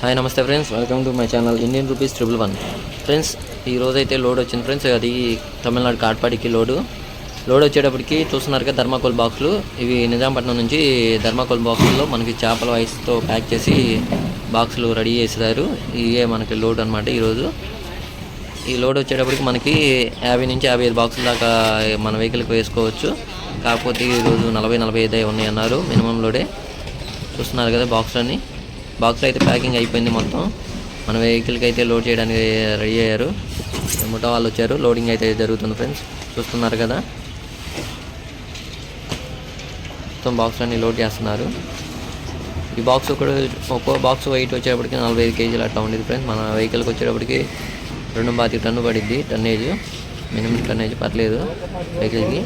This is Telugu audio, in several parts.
హాయ్ నమస్తే friends. Welcome to my channel Indian rupees triple one friends ఈ రోజు అయితే లోడ్ వచ్చింది. ఫ్రెండ్స్ అది తమిళనాడు కాట్పాడికి లోడు. లోడ్ వచ్చేటప్పటికి చూస్తున్నారు కదా ధర్మాకోల్ బాక్సులు. ఇవి నిజాంపట్నం నుంచి ధర్మాకోల్ బాక్సుల్లో మనకి చేపల ఐస్తో ప్యాక్ చేసి బాక్సులు రెడీ చేసేసారు. ఇవే మనకి లోడ్ అనమాట ఈరోజు. ఈ లోడ్ వచ్చేటప్పటికి మనకి యాభై నుంచి యాభై ఐదు బాక్సుల దాకా మన వెహికల్కి వేసుకోవచ్చు. కాకపోతే ఈరోజు నలభై నలభై ఐదు ఉన్నాయి అన్నారు మినిమం లోడే. చూస్తున్నారు కదా బాక్స్లో బాక్స్ అయితే ప్యాకింగ్ అయిపోయింది మొత్తం. మన వెహికల్కి అయితే లోడ్ చేయడానికి రెడీ అయ్యారు. ముఠా వాళ్ళు వచ్చారు. లోడింగ్ అయితే జరుగుతుంది ఫ్రెండ్స్. చూస్తున్నారు కదా. మొత్తం బాక్స్లన్నీ లోడ్ చేస్తున్నారు. ఈ బాక్స్ కూడా ఒక్కో బాక్స్ వెయిట్ వచ్చేటప్పటికి నలభై ఐదు కేజీలు అట్లా ఉండేది ఫ్రెండ్స్. మన వెహికల్కి వచ్చేటప్పటికి రెండు పాతి టన్ను పడిద్ది టన్నేజ్. మినిమం టన్నేజ్ పర్లేదు వెహికల్కి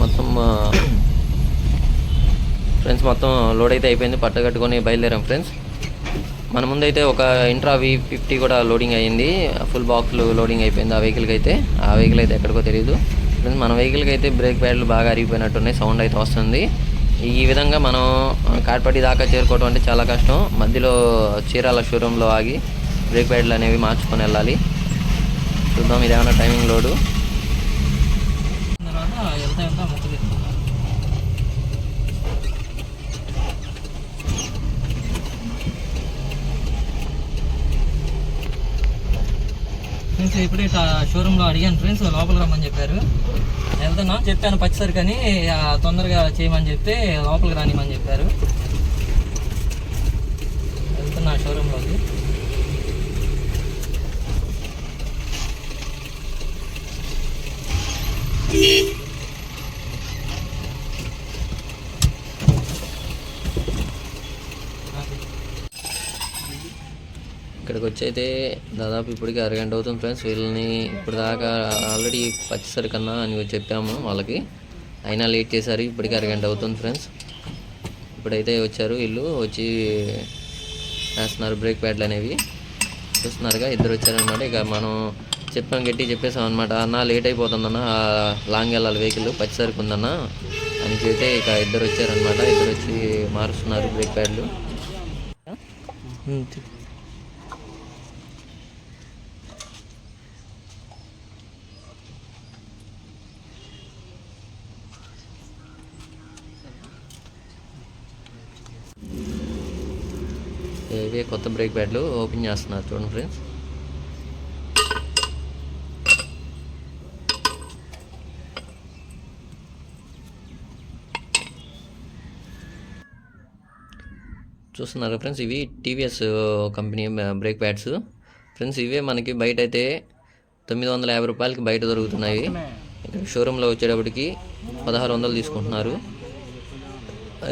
మొత్తం ఫ్రెండ్స్ మొత్తం లోడ్ అయితే అయిపోయింది. పట్ట కట్టుకొని బయలుదేరాం ఫ్రెండ్స్. మన ముందైతే ఒక ఇంట్రా వి ఫిఫ్టీ కూడా లోడింగ్ అయ్యింది. ఫుల్ బాక్స్లు లోడింగ్ అయిపోయింది ఆ వెహికల్కి అయితే. ఆ వెహికల్ అయితే ఎక్కడికో తెలియదు ఫ్రెండ్స్ మన వెహికల్కి అయితే బ్రేక్ ప్యాడ్లు బాగా అరిగిపోయినట్టున్నాయి. సౌండ్ అయితే వస్తుంది. ఈ విధంగా మనం కాట్పట్టి దాకా చేరుకోవడం అంటే చాలా కష్టం. మధ్యలో చీరాల షోరూంలో ఆగి బ్రేక్ ప్యాడ్లు అనేవి మార్చుకొని వెళ్ళాలి. చూద్దాం ఇదేమన్నా టైమింగ్ లోడు తర్వాత వెళ్తా వెళ్తా మొక్కది ఫ్రెండ్స్ ఇప్పుడే షోరూంలో అడిగాను ఫ్రెండ్స్ లోపల రమ్మని చెప్పారు. వెళ్తున్నా చెప్పాను పచ్చిసరి కానీ తొందరగా చేయమని చెప్తే లోపలికి రానిమని చెప్పారు. వెళ్తున్నా షోరూంలోకి. ఇక్కడికి వచ్చి అయితే దాదాపు ఇప్పటికి అరగంట అవుతుంది ఫ్రెండ్స్. వీళ్ళని ఇప్పుడు దాకా ఆల్రెడీ పచ్చిసరి కన్నా అని చెప్పాము వాళ్ళకి. అయినా లేట్ చేశారు ఇప్పటికి అరగంట అవుతుంది ఫ్రెండ్స్. ఇప్పుడైతే వచ్చారు వీళ్ళు వచ్చి వేస్తున్నారు బ్రేక్ ప్యాడ్లు అనేవి. చూస్తున్నారుగా ఇద్దరు వచ్చారనమాట ఇక మనం చెప్పాం గట్టి చెప్పేసాం అనమాట అన్న లేట్ అయిపోతుందన్న లాంగ్ వెళ్ళాలి వెహికల్ పచ్చిసరికి ఉందన్న అని చెప్తే ఇక ఇద్దరు వచ్చారనమాట ఇద్దరు వచ్చి మారుస్తున్నారు బ్రేక్ ప్యాడ్లు. ఇవే కొత్త బ్రేక్ ప్యాడ్లు ఓపెన్ చేస్తున్నారు చూడండి ఫ్రెండ్స్. చూస్తున్నారు ఫ్రెండ్స్ ఇవి TVS company brake pads friends ఇవే మనకి బయట అయితే తొమ్మిది వందల యాభై రూపాయలకి బయట దొరుకుతున్నాయి. ఇక్కడ షోరూంలో వచ్చేటప్పటికి పదహారు వందలు తీసుకుంటున్నారు.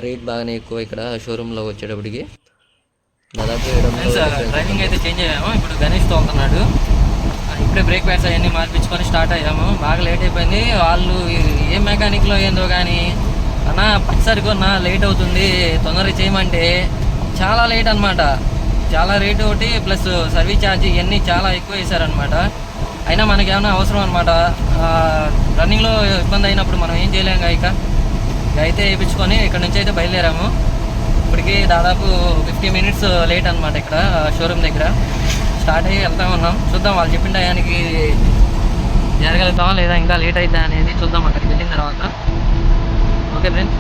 రేట్ బాగానే ఎక్కువ ఇక్కడ షోరూంలో వచ్చేటప్పటికి దాదాపు ఏడు వందలు ఫ్రెండ్స్ డ్రైవింగ్ అయితే చేంజ్ అయ్యాము. ఇప్పుడు గణేష్ తోలుతున్నాడు ఇప్పుడే బ్రేక్ ప్యాడ్స్ అవన్నీ మార్పించుకొని స్టార్ట్ అయ్యాము. బాగా లేట్ అయిపోయింది. వాళ్ళు ఏ మెకానిక్లో ఏందో కానీ అన్న పచ్చసరి కొన్నా లేట్ అవుతుంది. తొందరగా చేయమంటే చాలా లేట్ అన్నమాట. చాలా రేట్ ఒకటి ప్లస్ సర్వీస్ ఛార్జ్ ఇవన్నీ చాలా ఎక్కువ వేశారనమాట అయినా మనకి ఏమైనా అవసరం అనమాట రన్నింగ్లో ఇబ్బంది అయినప్పుడు మనం ఏం చేయలేం ఇక. ఇక అయితే వేయించుకొని ఇక్కడ నుంచి అయితే బయలుదేరాము. ఇప్పటికి దాదాపు ఫిఫ్టీ మినిట్స్ లేట్ అనమాట ఇక్కడ షోరూమ్ దగ్గర. స్టార్ట్ అయ్యి వెళ్తా ఉన్నాం. చూద్దాం వాళ్ళు చెప్పిన టయానికి జరగలుగుతామా లేదా ఇంకా లేట్ అవుతా అనేది చూద్దాం అక్కడికి వెళ్ళిన తర్వాత. Okay friends?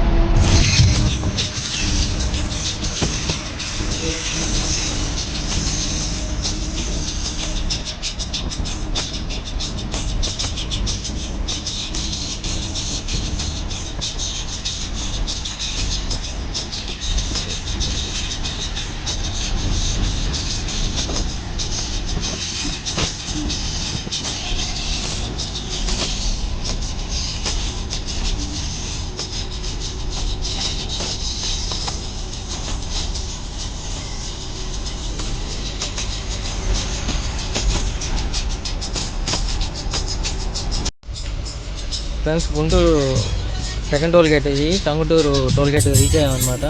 Friends Guntur second toll gate ఇది. టంగుటూరు టోల్ గేట్ రీచ్ అయ్యామన్నమాట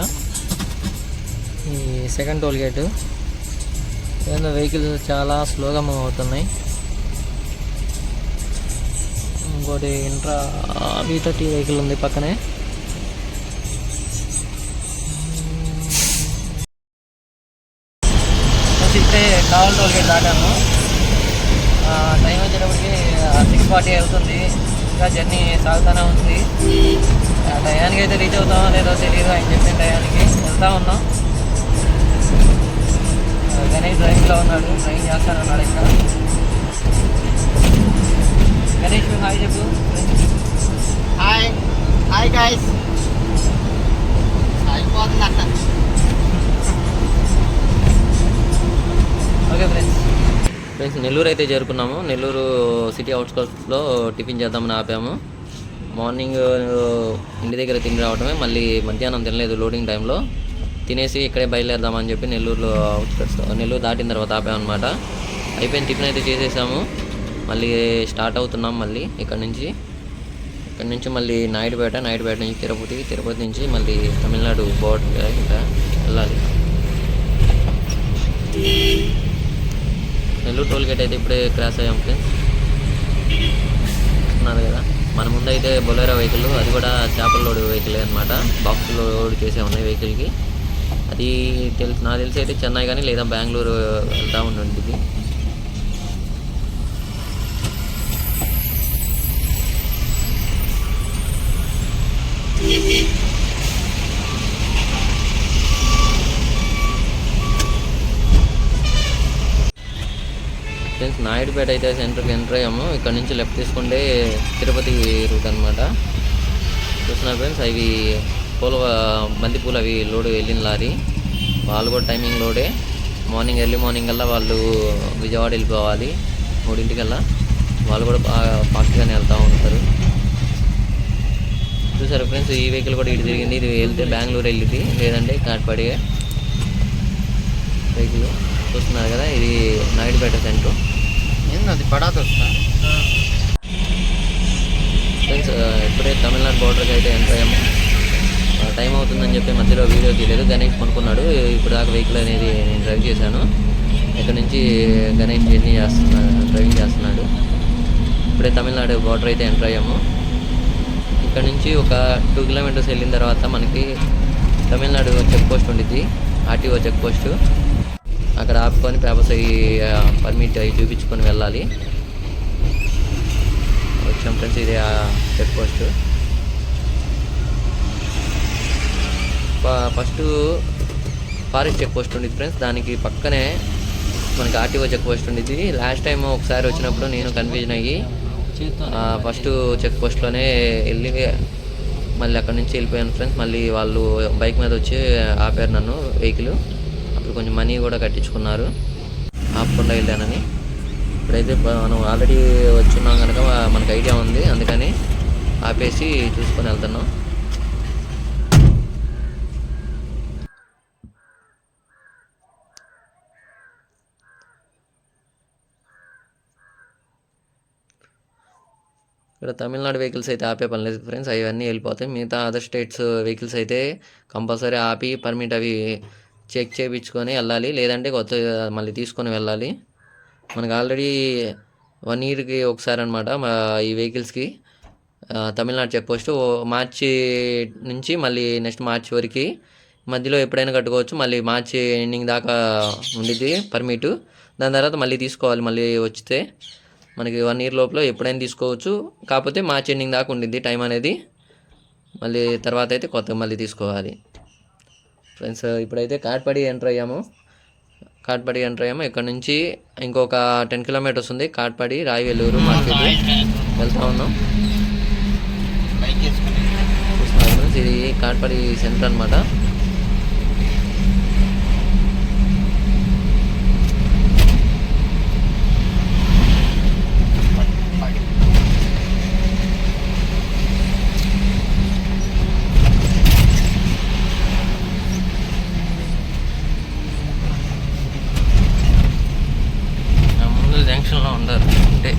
ఈ సెకండ్ టోల్ గేటు ఏదైనా వెహికల్స్ చాలా స్లోగా మూవ్ అవుతున్నాయి. ఇంకోటి ఇంట్రా వి థర్టీ వెహికల్ ఉంది పక్కనే. కావల్ టోల్ గేట్ దాటాము. టైం వచ్చేటప్పటికి సిక్స్ ఫార్టీ అవుతుంది. ఇంకా జర్నీ సాగుతూనే ఉంది. టయానికి అయితే రీచ్ అవుతామో లేదో తెలియదు ఆయన చెప్పిన టయానికి. వెళ్తా ఉన్నాం. గణేష్ డ్రైవింగ్లో ఉన్నాడు డ్రైవింగ్ చేస్తానన్నాడు ఇంకా. గణేష్ హాయ్ చెప్పు. హాయ్. హాయ్ గాయస్ అయిపోతుంది ఓకే ఫ్రెండ్స్. ఫ్రెండ్స్ నెల్లూరు అయితే చేరుకున్నాము. నెల్లూరు సిటీ అవుట్స్కట్స్లో టిఫిన్ చేద్దామని ఆపాము. మార్నింగ్ uh, ఇంటి దగ్గర తిని రావడమే మళ్ళీ మధ్యాహ్నం తినలేదు లోడింగ్ టైంలో తినేసి ఇక్కడే బయలుదేరదామని చెప్పి నెల్లూరులో అవుట్స్కట్స్ నెల్లూరు దాటిన తర్వాత ఆపామన్నమాట. అయిపోయిన టిఫిన్ అయితే చేసేసాము. మళ్ళీ స్టార్ట్ అవుతున్నాం మళ్ళీ ఇక్కడ నుంచి. ఇక్కడ నుంచి మళ్ళీ నాయుడుపేట నాయుడుపేట నుంచి తిరుపతి తిరుపతి నుంచి మళ్ళీ తమిళనాడు బోర్డర్ వెళ్ళాలి. నెల్లూరు టోల్ గేట్ అయితే ఇప్పుడే క్రాస్ అయ్యాం ఫ్రెండ్స్. చూస్తున్నారు కదా. మన ముందు అయితే బొలేరో వెహికల్ అది కూడా చేపల లోడ్ వెహికల్ అనమాట బాక్స్ లోడ్ చేసే ఉన్నాయి వెహికల్కి. అది తెలుసు నాకు తెలిసి అయితే చెన్నై కానీ లేదా బెంగళూరు వెళ్తా ఉంటుంది ఫ్రెండ్స్ నాయుడుపేట అయితే సెంటర్కి ఎంటర్ అయ్యాము. ఇక్కడ నుంచి లెఫ్ట్ తీసుకుంటే తిరుపతి రూట్ అనమాట చూస్తున్నారు ఫ్రెండ్స్ అవి పూల బంతిపూలు అవి లోడ్ వెళ్ళిన లారీ. వాళ్ళు కూడా టైమింగ్ లోడే. మార్నింగ్ ఎర్లీ మార్నింగ్ కల్లా వాళ్ళు విజయవాడ వెళ్ళిపోవాలి. మూడింటికల్లా. వాళ్ళు కూడా బాగా ఫాస్ట్గానే వెళ్తూ ఉంటారు. చూసారు ఫ్రెండ్స్ ఈ వెహికల్ కూడా ఇటు తిరిగింది. ఇది వెళ్తే బెంగళూరు వెళ్ళింది. లేదంటే కాట్పాడి వెహికల్ చూస్తున్నారు కదా ఇది నాయుడుపేట సెంటర్ ఏంది అది వస్తా? ఫ్రెండ్స్ ఇప్పుడే తమిళనాడు బోర్డర్కి అయితే ఎంటర్ అయ్యాము. టైం అవుతుందని చెప్పి మధ్యలో వీడియో తీయలేదు. గణేష్ కొనుక్కున్నాడు. ఇప్పుడు దాకా వెహికల్ అనేది నేను డ్రైవ్ చేశాను. ఇక్కడ నుంచి గణేష్ జర్నీ చేస్తున్నాడు డ్రైవింగ్ చేస్తున్నాడు. ఇప్పుడే తమిళనాడు బార్డర్ అయితే ఎంటర్ అయ్యాము. ఇక్కడ నుంచి ఒక టూ కిలోమీటర్స్ వెళ్ళిన తర్వాత మనకి తమిళనాడు చెక్ పోస్ట్ ఉండిద్ది. ఆర్టీఓ చెక్ పోస్ట్ అక్కడ ఆపుకొని పేపర్స్ అవి పర్మిట్ అవి చూపించుకొని వెళ్ళాలి. వచ్చాం ఫ్రెండ్స్ ఇది check post first forest check post ఉండిద్ది ఫ్రెండ్స్ దానికి పక్కనే మనకి ఆర్టీఓ చెక్ పోస్ట్ ఉండిద్ది. లాస్ట్ టైం ఒకసారి వచ్చినప్పుడు నేను కన్ఫ్యూజన్ అయ్యి ఫస్ట్ చెక్ పోస్ట్లోనే వెళ్ళి మళ్ళీ అక్కడ నుంచి వెళ్ళిపోయాను ఫ్రెండ్స్ మళ్ళీ వాళ్ళు బైక్ మీద వచ్చి ఆపారు నన్ను వెహికల్ అప్పుడు కొంచెం మనీ కూడా కట్టించుకున్నారు. ఆపకుండా వెళ్ళానని ఇప్పుడైతే మనం ఆల్రెడీ వచ్చున్నాం కనుక మనకు ఐడియా ఉంది. అందుకని ఆపేసి చూసుకొని వెళ్తున్నాం. ఇక్కడ తమిళనాడు వెహికల్స్ అయితే ఆపే పని లేదు ఫ్రెండ్స్ అవన్నీ వెళ్ళిపోతాయి. మిగతా అదర్ స్టేట్స్ వెహికల్స్ అయితే కంపల్సరీ ఆపి పర్మిట్ అవి చెక్ చేయించుకొని వెళ్ళాలి. లేదంటే కొత్త మళ్ళీ తీసుకొని వెళ్ళాలి. మనకు ఆల్రెడీ వన్ ఇయర్కి ఒకసారి అనమాట ఈ వెహికల్స్కి. Tamil Nadu check post. మార్చి నుంచి మళ్ళీ నెక్స్ట్ మార్చి వరకు. మధ్యలో ఎప్పుడైనా కట్టుకోవచ్చు. మళ్ళీ మార్చి ఎండింగ్ దాకా ఉండిద్ది పర్మిట్. దాని తర్వాత మళ్ళీ తీసుకోవాలి. మళ్ళీ వచ్చితే మనకి వన్ ఇయర్ లోపల ఎప్పుడైనా తీసుకోవచ్చు. కాకపోతే మార్చి ఎండింగ్ దాకా ఉండిద్ది టైం అనేది. మళ్ళీ తర్వాత అయితే కొత్త మళ్ళీ తీసుకోవాలి. ఫ్రెండ్స్ ఇప్పుడైతే కాట్పాడి ఎంటర్ అయ్యాము. కాట్పాడి ఎంటర్ అయ్యాము. ఇక్కడ నుంచి ఇంకొక టెన్ కిలోమీటర్స్ ఉంది. కాట్పాడి రాయవెల్లూరు మార్కెట్ వెళ్తా ఉన్నాం. ఇది కాట్పాడి సెంటర్ అనమాట ముందు జంక్షన్లో ఉండరు అంటే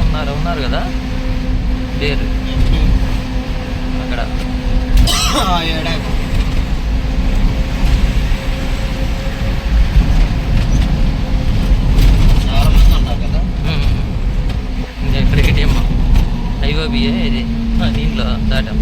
కదా? అక్కడ. ఎవరు అంటారు కదా? ఉమ్. ఇంకా ఇక్కడికి టీమ్ ఐఓబిఏ ఇది. దీంట్లో దాటాం.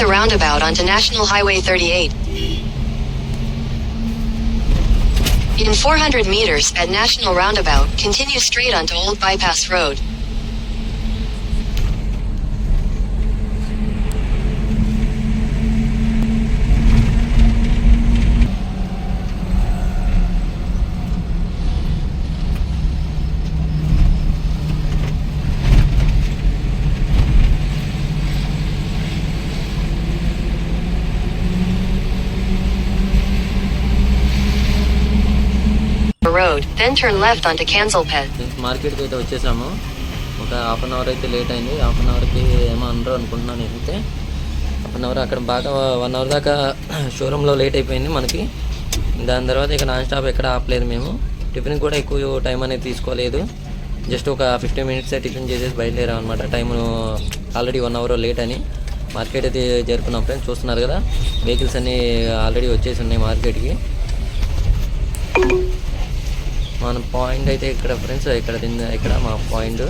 The roundabout onto National Highway 38. In 400 meters at National Roundabout, continue straight onto Old Bypass Road. Road, then turn left onto Kansalpet. మార్కెట్కి అయితే వచ్చేసాము. ఒక హాఫ్ అన్ అవర్ అయితే లేట్ అయింది. హాఫ్ అన్ అవర్కి ఏమో అనరు అనుకుంటున్నాను అయితే హాఫ్ అన్ అవర్ అక్కడ బాగా వన్ అవర్ దాకా షోరూంలో లేట్ అయిపోయింది మనకి. దాని తర్వాత ఇక నాన్ స్టాప్ ఎక్కడ ఆపలేదు మేము. టిఫిన్ కూడా ఎక్కువ టైం అనేది తీసుకోలేదు. జస్ట్ ఒక ఫిఫ్టీన్ మినిట్స్ టిఫిన్ చేసేసి బయలుదేరాం అనమాట time already one hour late అని. మార్కెట్ అయితే జరుపుకున్నాం ఫ్రెండ్స్ చూస్తున్నారు కదా. వెహికల్స్ అన్నీ ఆల్రెడీ వచ్చేసి ఉన్నాయి మార్కెట్కి మన పాయింట్ అయితే ఇక్కడ ఫ్రెండ్స్ ఇక్కడ ఇక్కడ మా పాయింట్.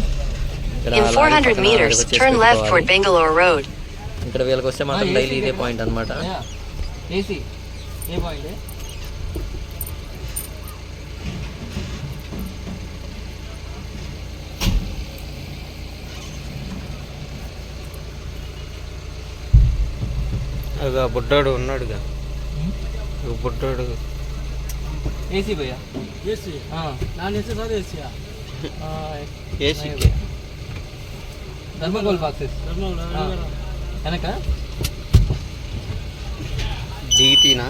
ఇక్కడ In లారీ 400 పక్కన meters, వచ్చేసి turn left toward పెట్టుకోవాలి. Bangalore Road. ఇక్కడ వీళ్ళకి వస్తే మాత్రం డైలీ ఇదే పాయింట్ అనమాట ఏసీ ఏ పాయింట్ అగా బుడ్డాడు ఉన్నాడుగా. ఇక బుడ్డాడు. ఏసీ భయ్యా AC non AC sir AC AC thermocol boxes వెనక దిగితీనా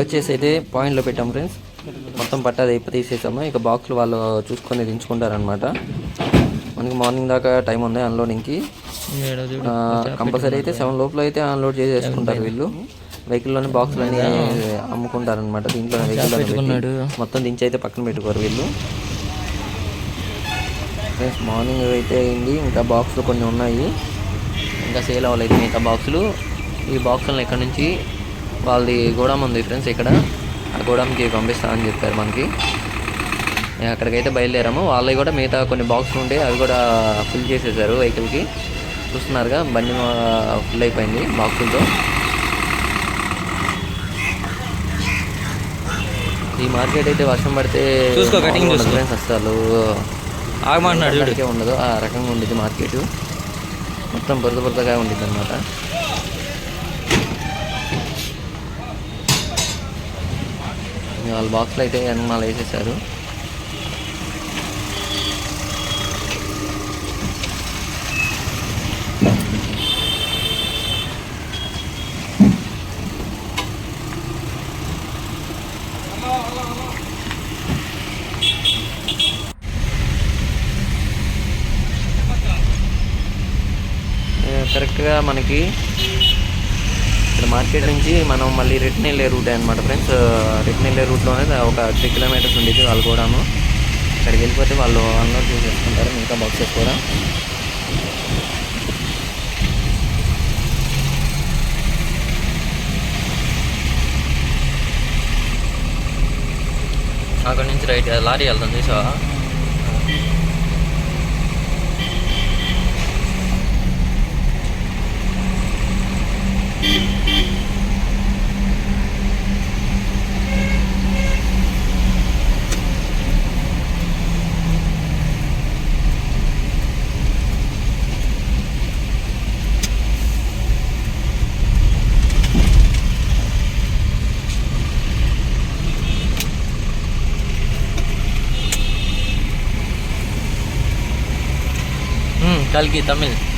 వచ్చేసి అయితే పాయింట్లో పెట్టాం ఫ్రెండ్స్ మొత్తం పట్టాది తీసేసాము. ఇక బాక్స్లు వాళ్ళు చూసుకొని దించుకుంటారనమాట మనకి మార్నింగ్ దాకా టైం ఉంది అన్లోడింగ్కి కంపల్సరీ అయితే సెవెన్ లోపల అయితే అన్లోడ్ చేసేసుకుంటారు వీళ్ళు. వెహికల్లోనే బాక్సులు అన్ని అమ్ముకుంటారు అనమాట దీంట్లో వెహికల్ మొత్తం దించి అయితే పక్కన పెట్టుకోరు వీళ్ళు. ఫ్రెండ్స్ మార్నింగ్ అయితే అయింది. ఇంకా బాక్సులు కొన్ని ఉన్నాయి. ఇంకా సేల్ అవ్వలేదు మిగతా బాక్సులు ఈ బాక్సులను ఇక్కడ నుంచి వాళ్ళది గోడాం ఉంది ఫ్రెండ్స్ ఇక్కడ. ఆ గోడాంకి పంపిస్తామని చెప్పారు మనకి. అక్కడికైతే బయలుదేరాము. వాళ్ళవి కూడా మిగతా కొన్ని బాక్సులు ఉంటే అవి కూడా ఫుల్ చేసేసారు వెహికల్కి చూస్తున్నారుగా బండి ఫుల్ అయిపోయింది బాక్సులతో ఈ మార్కెట్ అయితే వర్షం పడితే చూసుకో. ఉండదు friends అసలు ఆగమంటున్నాడు ఉండదు ఆ రకంగా ఉండేది మార్కెట్ మొత్తం బురద బురదగా ఉండిద్ది అనమాట వాళ్ళ బాక్స్లో అయితే అనుమానాలు వేసేసారు. కరెక్ట్గా మనకి ఇక్కడ మార్కెట్ నుంచి మనం మళ్ళీ రిటర్న్ వెళ్ళే రూట్ అనమాట ఫ్రెండ్స్. రిటర్న్ వెళ్ళే రూట్లోనే ఒక త్రీ కిలోమీటర్స్ ఉండేది వాళ్ళు కూడాను అక్కడికి వెళ్ళిపోతే వాళ్ళు అన్లోడ్ చేసేసుకుంటారు మిగతా బాక్సెస్ కూడా. అక్కడ నుంచి రైట్ లారీ వెళ్తాం చూసావా? మ్మ్, కల్కి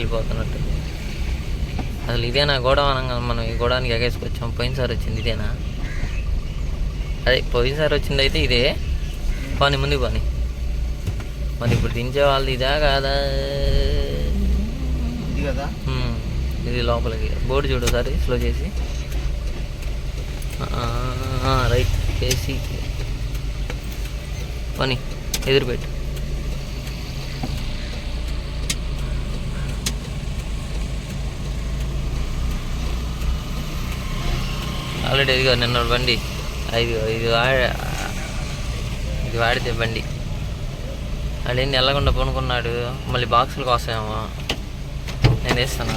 వెళ్ళిపోతున్నట్టు అసలు ఇదేనా గోడౌన్ అనగా మనం ఈ గోడానికి ఎగేసుకొచ్చాం? పోయినసారి వచ్చింది ఇదేనా? అదే పోయినసారి వచ్చింది అయితే ఇదే. పోనీ ముందుకు పోనీ. మరి ఇప్పుడు దించే వాళ్ళు ఇదా కాదా? ఇది కదా? మ్మ్. ఇది లోపలికి. బోర్డు చూడు ఒకసారి స్లో చేసి. రైట్ కేసీ పని ఎదురు పెట్టు ఆల్రెడీ ఇదిగో నిన్న బండి. ఇది ఇది ఇది వాడితే బండి. వాడేంటి వెళ్ళకుండా పనుకున్నాడు. మళ్ళీ బాక్సులు కోసమేమో నేను వేస్తాను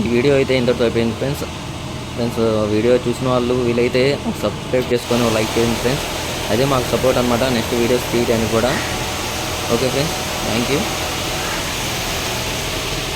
ఈ వీడియో అయితే ఇంతటితో అయిపోయింది ఫ్రెండ్స్. ఫ్రెండ్స్ వీడియో చూసిన వాళ్ళు వీలైతే సబ్స్క్రైబ్ చేసుకొని లైక్ చేయండి ఫ్రెండ్స్. అదే మాకు సపోర్ట్ అనమాట నెక్స్ట్ వీడియోస్ తీయడానికి కూడా. Okay friends thank you.